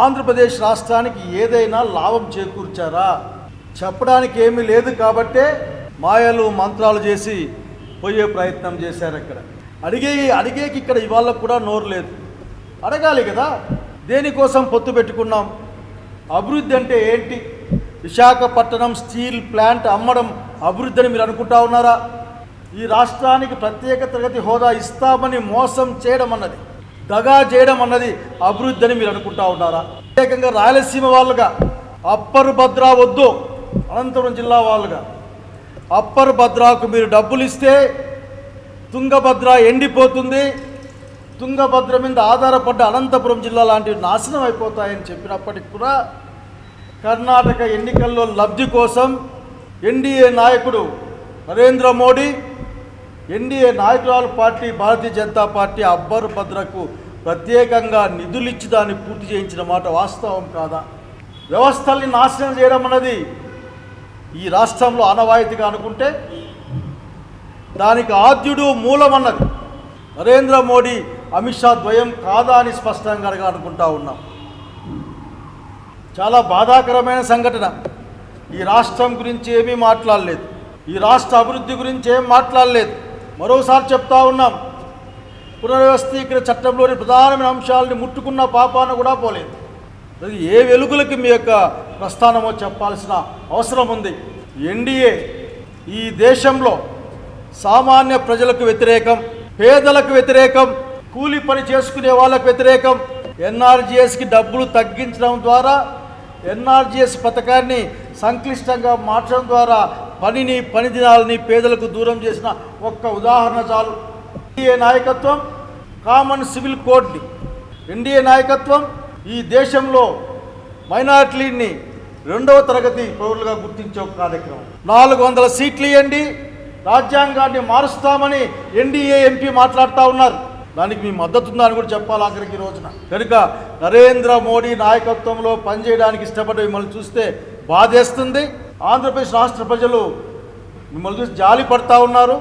ఆంధ్రప్రదేశ్ రాష్ట్రానికి ఏదైనా లాభం చేకూర్చారా? చెప్పడానికి ఏమీ లేదు కాబట్టే మాయలు మంత్రాలు చేసి పోయే ప్రయత్నం చేశారు అక్కడ అడిగే అడిగేకి ఇక్కడ ఇవాళ కూడా నోరు లేదు. అడగాలి కదా దేనికోసం పొత్తు పెట్టుకున్నాం? అభివృద్ధి అంటే ఏంటి? విశాఖపట్నం స్టీల్ ప్లాంట్ అమ్మడం అభివృద్ధి అని మీరు అనుకుంటా ఉన్నారా? ఈ రాష్ట్రానికి ప్రత్యేక తరగతి హోదా ఇస్తామని మోసం చేయడం అన్నది. దగా చేయడం అన్నది అభివృద్ధి అని మీరు అనుకుంటా ఉన్నారా? ప్రత్యేకంగా రాయలసీమ వాళ్ళుగా అప్పర్ భద్ర వద్దు అనంతపురం జిల్లా వాళ్ళుగా. అప్పర్ భద్రాకు మీరు డబ్బులు ఇస్తే తుంగభద్ర ఎండిపోతుంది. తుంగభద్ర మీద ఆధారపడ్డ అనంతపురం జిల్లా లాంటివి నాశనం అయిపోతాయని చెప్పినప్పటికి కూడా కర్ణాటక ఎన్నికల్లో లబ్ధి కోసం ఎన్డీఏ నాయకుడు నరేంద్ర మోడీ ఎన్డీఏ నాయకురాలు పార్టీ భారతీయ జనతా పార్టీ అబ్బరు భద్రకు ప్రత్యేకంగా నిధులిచ్చి దాన్ని పూర్తి చేయించిన మాట వాస్తవం కాదా? వ్యవస్థల్ని నాశనం చేయడం అన్నది ఈ రాష్ట్రంలో ఆనవాయితీగా అనుకుంటే దానికి ఆద్యుడు మూలమన్నది నరేంద్ర మోడీ అమిత్ షా ద్వయం కాదా అని స్పష్టంగా అనుకుంటా ఉన్నాం. చాలా బాధాకరమైన సంఘటన. ఈ రాష్ట్రం గురించి ఏమీ మాట్లాడలేదు. ఈ రాష్ట్ర అభివృద్ధి గురించి ఏం మాట్లాడలేదు. మరోసారి చెప్తా ఉన్నాం. పునర్వ్యవస్థీకరణ చట్టంలోని ప్రధానమైన అంశాలని ముట్టుకున్న పాపాన కూడా పోలేదు. అది ఏ వెలుగులకి మీ యొక్క ప్రస్థానమో చెప్పాల్సిన అవసరం ఉంది. ఎన్డీఏ ఈ దేశంలో సామాన్య ప్రజలకు వ్యతిరేకం పేదలకు వ్యతిరేకం కూలి పని చేసుకునే వాళ్ళకు వ్యతిరేకం ఎన్ఆర్జీఎస్కి డబ్బులు తగ్గించడం ద్వారా ఎన్ఆర్జీఎస్ పథకాన్ని సంక్లిష్టంగా మార్చడం ద్వారా పనిని పని దినాలని పేదలకు దూరం చేసిన ఒక్క ఉదాహరణ చాలు. ఎన్డీఏ నాయకత్వం కామన్ సివిల్ కోడ్ని. ఎన్డీఏ నాయకత్వం ఈ దేశంలో మైనార్టీని రెండవ తరగతి పౌరులుగా గుర్తించే ఒక కార్యక్రమం. నాలుగు వందల సీట్లు ఇవ్వండి రాజ్యాంగాన్ని మారుస్తామని ఎన్డీఏ ఎంపీ మాట్లాడుతూ ఉన్నారు. దానికి మీ మద్దతు ఉందా అని కూడా చెప్పాలి ఆఖరికి ఈ రోజున. కనుక నరేంద్ర మోడీ నాయకత్వంలో పనిచేయడానికి ఇష్టపడే మిమ్మల్ని చూస్తే బాధేస్తుంది. ఆంధ్రప్రదేశ్ రాష్ట్ర ప్రజలు మిమ్మల్ని చూసి జాలి పడతా ఉన్నారు.